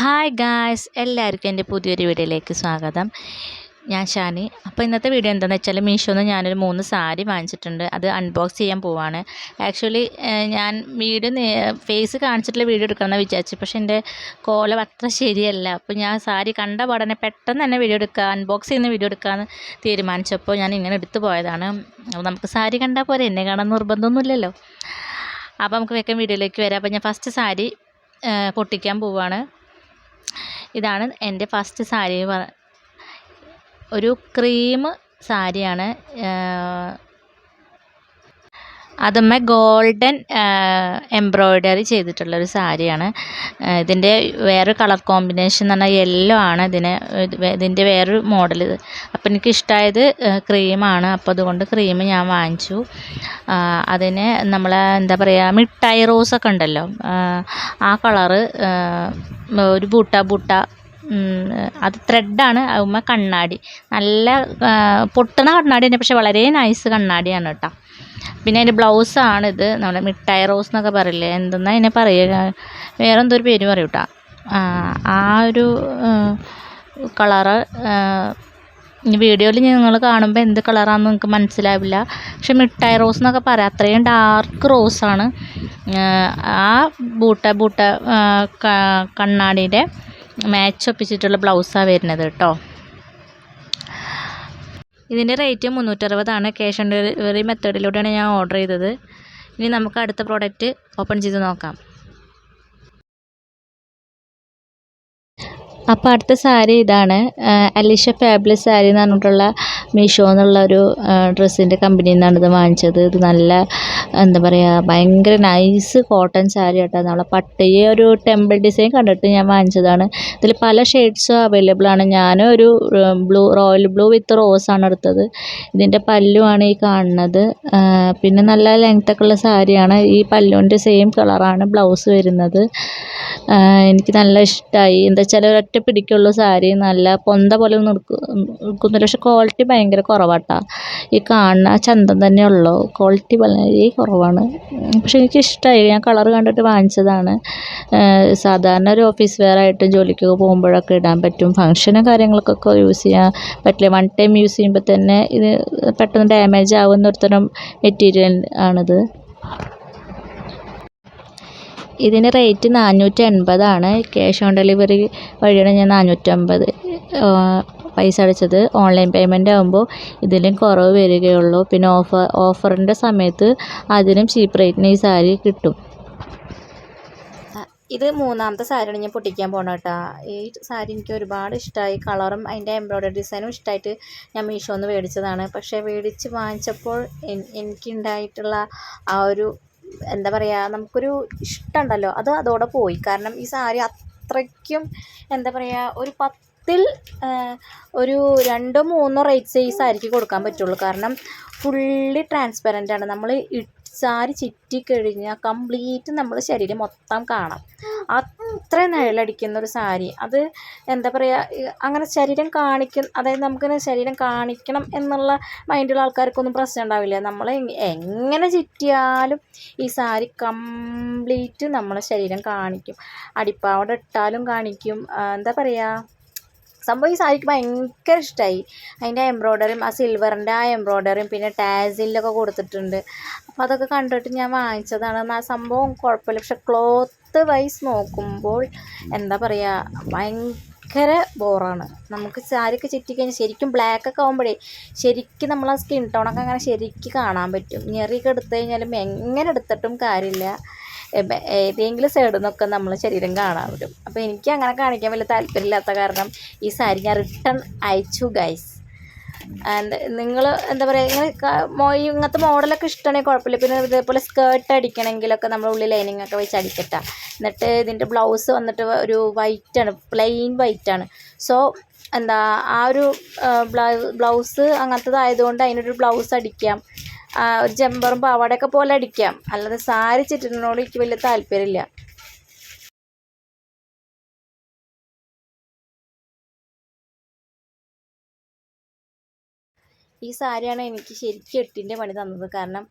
Hi guys എല്ലാവർക്കും എന്റെ പുതിയൊരു വീഡിയോയിലേക്ക് സ്വാഗതം. ഞാൻ ഷാനി. അപ്പോൾ ഇന്നത്തെ വീഡിയോ എന്താണെന്ന് വെച്ചാൽ മീഷോന്ന് ഞാനൊരു മൂന്ന് സാരി വാങ്ങിച്ചിട്ടുണ്ട്. അത് അൺബോക്സ് ചെയ്യാൻ പോവാണ്. ആക്ച്വലി ഞാൻ വീഡിയോ ഫേസ് കാണിച്ചിട്ടുള്ള വീഡിയോ എടുക്കണമെന്ന് വിചാരിച്ചു പക്ഷേ എന്റെ കോലം അത്ര ശരിയല്ല. അപ്പോൾ ഞാൻ സാരി കണ്ട പാടനെ പെട്ടെന്ന് തന്നെ വീഡിയോ എടുക്കുക അൺബോക്സ് ചെയ്യുന്ന വീഡിയോ എടുക്കാമെന്ന് തീരുമാനിച്ചപ്പോൾ ഞാൻ ഇങ്ങനെ എടുത്തു പോയതാണ്. അപ്പോൾ നമുക്ക് സാരി കണ്ടാൽ പോരെ? എന്നെ കാണാൻ നിർബന്ധമൊന്നുമില്ലല്ലോ. അപ്പോൾ നമുക്ക് വേഗം വീഡിയോയിലേക്ക് വരാം. അപ്പോൾ ഞാൻ ഫസ്റ്റ് സാരി പൊട്ടിക്കാൻ പോവാണ്. ഇതാണ് എന്റെ ഫസ്റ്റ് സാരി ഒരു ക്രീം സാരിയാണ് അതമ്മ ഗോൾഡൻ എംബ്രോയ്ഡറി ചെയ്തിട്ടുള്ളൊരു സാരിയാണ്. ഇതിന്റെ വേറൊരു കളർ കോമ്പിനേഷൻ എന്ന് പറഞ്ഞാൽ യെല്ലോ ആണ് ഇതിന്. ഇതിന്റെ വേറൊരു മോഡൽ ഇത്. അപ്പോൾ എനിക്ക് ഇഷ്ടമായത് ക്രീമാണ് അപ്പോൾ അതുകൊണ്ട് ക്രീം ഞാൻ വാങ്ങിച്ചു. അതിന് നമ്മൾ എന്താ പറയുക മിഠായി റോസൊക്കെ ഉണ്ടല്ലോ ആ കളറ് ഒരു ബൂട്ട ബൂട്ട. അത് ത്രെഡാണ് അതുമ്മ കണ്ണാടി. നല്ല പൊട്ടണ കണ്ണാടി തന്നെ പക്ഷെ വളരെ നൈസ് കണ്ണാടിയാണ് കേട്ടോ. പിന്നെ അതിന്റെ ബ്ലൗസാണിത് നമ്മുടെ മിഠായി റോസ് എന്നൊക്കെ പറയില്ലേ എന്തെന്നാ അതിനെ പറയുക? വേറെ എന്തോ ഒരു പേര് പറയൂട്ടാ ആ ഒരു കളറ് വീഡിയോയിൽ നിങ്ങൾ കാണുമ്പോൾ എന്ത് കളറാണെന്ന് നിങ്ങൾക്ക് മനസ്സിലാവില്ല. പക്ഷെ മിഠായി റോസ് എന്നൊക്കെ പറയാം. അത്രയും ഡാർക്ക് റോസാണ് ആ ബൂട്ട ബൂട്ട കണ്ണാടിയുടെ മാച്ച് ഒപ്പിച്ചിട്ടുള്ള ബ്ലൗസാണ് വരുന്നത് കേട്ടോ. ഇതിന്റെ റേറ്റ് മുന്നൂറ്ററുപതാണ് ക്യാഷ് ഓൺ ഡെലിവറി മെത്തേഡിലൂടെയാണ് ഞാൻ ഓർഡർ ചെയ്തത്. ഇനി നമുക്ക് അടുത്ത പ്രോഡക്റ്റ് ഓപ്പൺ ചെയ്ത് നോക്കാം. അപ്പോൾ അടുത്ത സാരി ഇതാണ് അലീഷ ഫാബ്ലിക് സാരി എന്ന് പറഞ്ഞിട്ടുള്ള മീഷോ എന്നുള്ള ഒരു ഡ്രസ്സിന്റെ കമ്പനിയിൽ നിന്നാണ് ഇത് വാങ്ങിച്ചത്. ഇത് നല്ല എന്താ പറയുക ഭയങ്കര നൈസ് കോട്ടൺ സാരി കേട്ടോ. നമ്മളെ പട്ടിയെ ഒരു ടെമ്പിൾ ഡിസൈൻ കണ്ടിട്ട് ഞാൻ വാങ്ങിച്ചതാണ്. ഇതിൽ പല ഷെയ്ഡ്സും അവൈലബിൾ ആണ്. ഞാനും ഒരു blue royal blue with rose ആണ് എടുത്തത്. ഇതിന്റെ പല്ലുമാണ് ഈ കാണുന്നത്. പിന്നെ നല്ല ലെങ്ത്തൊക്കെ ഉള്ള സാരിയാണ്. ഈ പല്ലുവിന്റെ സെയിം കളറാണ് ബ്ലൗസ് വരുന്നത്. എനിക്ക് നല്ല ഇഷ്ടമായി എന്താ വെച്ചാൽ ഒരൊറ്റ പിടിക്കുള്ളൂ സാരി. നല്ല പൊന്ത പോലെ എടുക്കു- എടുക്കുന്നില്ല പക്ഷെ ക്വാളിറ്റി ഭയങ്കര കുറവാട്ടാ. ഈ കാണുന്ന ചന്തം തന്നെ ഉള്ളൂ. ക്വാളിറ്റി വളരെ കുറവാണ്. പക്ഷെ എനിക്ക് ഇഷ്ടമായി ഞാൻ കളർ കണ്ടിട്ട് വാങ്ങിച്ചതാണ്. സാധാരണ ഒരു ഓഫീസ് വെയർ ആയിട്ട് ജോലിക്കൊക്കെ പോകുമ്പോഴൊക്കെ ഇടാൻ പറ്റും. ഫംഗ്ഷനും കാര്യങ്ങൾക്കൊക്കെ യൂസ് ചെയ്യാൻ പറ്റില്ല. വൺ ടൈം യൂസ് ചെയ്യുമ്പോൾ തന്നെ ഇത് പെട്ടെന്ന് ഡാമേജ് ആവുന്ന ഒരുത്തരം തരം മെറ്റീരിയൽ ആണിത്. ഇതിന് റേറ്റ് നാനൂറ്റി എൺപതാണ് ക്യാഷ് ഓൺ ഡെലിവറി വഴിയാണ് ഞാൻ നാനൂറ്റമ്പത് പൈസ അടച്ചത്. ഓൺലൈൻ പേയ്മെന്റ് ആകുമ്പോൾ ഇതിലും കുറവ് വരികയുള്ളൂ. പിന്നെ ഓഫർ ഓഫറിന്റെ സമയത്ത് അതിനും ചീപ്പ് റേറ്റിന് ഈ സാരി കിട്ടും. ഇത് മൂന്നാമത്തെ സാരിയാണ് ഞാൻ പൊട്ടിക്കാൻ പോണ കേട്ടോ. ഈ സാരി എനിക്ക് ഒരുപാട് ഇഷ്ടമായി കളറും അതിന്റെ എംബ്രോയ്ഡറി ഡിസൈനും ഇഷ്ടമായിട്ട് ഞാൻ മീഷോന്ന് മേടിച്ചതാണ്. പക്ഷേ മേടിച്ച് വാങ്ങിച്ചപ്പോൾ എനിക്കുണ്ടായിട്ടുള്ള ആ ഒരു എന്താ പറയുക നമുക്കൊരു ഇഷ്ടമുണ്ടല്ലോ അത് അതോടെ പോയി. കാരണം ഈ സാരി അത്രയ്ക്കും എന്താ പറയുക ഒരു പത്തിൽ ഒരു രണ്ടോ മൂന്നോ റേറ്റ്സ് ഈ സാരിക്ക് കൊടുക്കാൻ പറ്റുള്ളൂ. കാരണം ഫുള്ളി ട്രാൻസ്പെറന്റ് ആണ്. നമ്മൾ സാരി ചുറ്റിക്കഴിഞ്ഞാൽ കംപ്ലീറ്റ് നമ്മൾ ശരീരം മൊത്തം കാണാം. അത്ര നിഴലടിക്കുന്ന ഒരു സാരി. അത് എന്താ പറയുക അങ്ങനെ ശരീരം കാണിക്കും അതായത് നമുക്ക് ശരീരം കാണിക്കണം എന്നുള്ള മൈൻഡുള്ള ആൾക്കാർക്കൊന്നും പ്രശ്നം ഉണ്ടാവില്ല. നമ്മൾ എങ്ങനെ ചുറ്റിയാലും ഈ സാരി കംപ്ലീറ്റ് നമ്മളെ ശരീരം കാണിക്കും. അടിപ്പാവട ഇട്ടാലും കാണിക്കും. എന്താ പറയുക സംഭവം ഈ സാരിക്ക് ഭയങ്കര ഇഷ്ടമായി അതിന്റെ എംബ്രോയ്ഡറിയും ആ സിൽവറിന്റെ ആ എംബ്രോയ്ഡറിയും പിന്നെ ടാസിലൊക്കെ കൊടുത്തിട്ടുണ്ട്. അപ്പോൾ അതൊക്കെ കണ്ടിട്ട് ഞാൻ വാങ്ങിച്ചതാണ്. ആ സംഭവം കുഴപ്പമില്ല. പക്ഷെ ക്ലോത്ത് വൈസ് നോക്കുമ്പോൾ എന്താ പറയുക ഭയങ്കര ബോറാണ്. നമുക്ക് സാരിയൊക്കെ ചുറ്റിക്കഴിഞ്ഞാൽ ശരിക്കും ബ്ലാക്ക് ഒക്കെ ആകുമ്പോഴേ ശരിക്കും നമ്മൾ ആ സ്കിൻ ടോണൊക്കെ അങ്ങനെ ശരിക്കും കാണാൻ പറ്റും. ഞെറിയൊക്കെ എടുത്തു കഴിഞ്ഞാലും എങ്ങനെ എടുത്തിട്ടും കാര്യമില്ല. ഏതെങ്കിലും സൈഡിൽ നിന്നൊക്കെ നമ്മൾ ശരീരം കാണാൻ പറ്റും. അപ്പോൾ എനിക്ക് അങ്ങനെ കാണിക്കാൻ വലിയ താല്പര്യമില്ലാത്ത കാരണം ഈ സാരി ഞാൻ റിട്ടേൺ അയച്ചു ഗൈസ് നിങ്ങൾ എന്താ പറയുക ഇങ്ങനെ ഇങ്ങനത്തെ മോഡലൊക്കെ ഇഷ്ടമാണെങ്കിൽ കുഴപ്പമില്ല. പിന്നെ ഇതേപോലെ സ്കേർട്ട് അടിക്കണമെങ്കിലൊക്കെ നമ്മൾ ഉള്ളിൽ ലൈനിങ് ഒക്കെ വെച്ച് അടിക്കട്ട. എന്നിട്ട് ഇതിന്റെ ബ്ലൗസ് വന്നിട്ട് ഒരു വൈറ്റ് ആണ് പ്ലെയിൻ വൈറ്റ് ആണ്. സോ എന്താ ആ ഒരു ബ്ലൗസ് അങ്ങനത്തതായതുകൊണ്ട് അതിനൊരു ബ്ലൗസ് അടിക്കാം. ഒരു ജമ്പറും പാവാടയൊക്കെ പോലെ അടിക്കാം. അല്ലാതെ സാരി ചിറ്റിനോട് എനിക്ക് വലിയ താല്പര്യമില്ല. ഈ സാരിയാണ് എനിക്ക് ശരിക്കും എട്ടിന്റെ പണി തന്നത്. കാരണം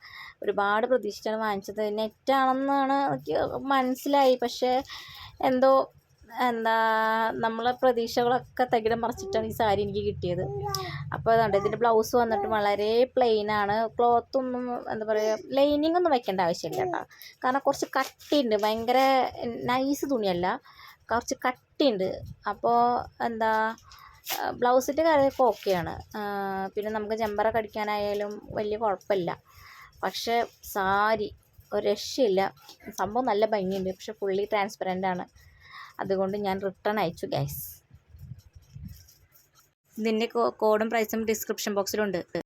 ഒരുപാട് പ്രതീക്ഷിച്ചാണ് വാങ്ങിച്ചത്. നെറ്റാണെന്നാണ് എനിക്ക് മനസ്സിലായി. പക്ഷേ എന്തോ എന്താ നമ്മളെ പ്രതീക്ഷകളൊക്കെ തകിടം മറിച്ചിട്ടാണ് ഈ സാരി എനിക്ക് കിട്ടിയത്. അപ്പോൾ അതുകൊണ്ട് ഇതിന്റെ ബ്ലൗസ് വന്നിട്ട് വളരെ പ്ലെയിനാണ്. ക്ലോത്തൊന്നും എന്താ പറയുക ലൈനിങ് ഒന്നും വെക്കേണ്ട ആവശ്യമില്ല കേട്ടോ. കാരണം കുറച്ച് കട്ടിയുണ്ട്. ഭയങ്കര നൈസ് തുണിയല്ല. കുറച്ച് കട്ടിയുണ്ട്. അപ്പോൾ എന്താ ബ്ലൗസിന്റെ കാര്യമൊക്കെ ഓക്കെയാണ്. പിന്നെ നമുക്ക് ജമ്പറൊക്കെ അടിക്കാനായാലും വലിയ കുഴപ്പമില്ല. പക്ഷേ സാരി ഒരു രക്ഷയില്ല. സംഭവം നല്ല ഭംഗിയുണ്ട്. പക്ഷെ ഫുള്ളി ട്രാൻസ്പെറന്റ് ആണ്. അതുകൊണ്ട് ഞാൻ റിട്ടേൺ അയച്ചു ഗൈസ് ഇതിന്റെ കോഡും പ്രൈസും ഡിസ്ക്രിപ്ഷൻ ബോക്സിലുണ്ട്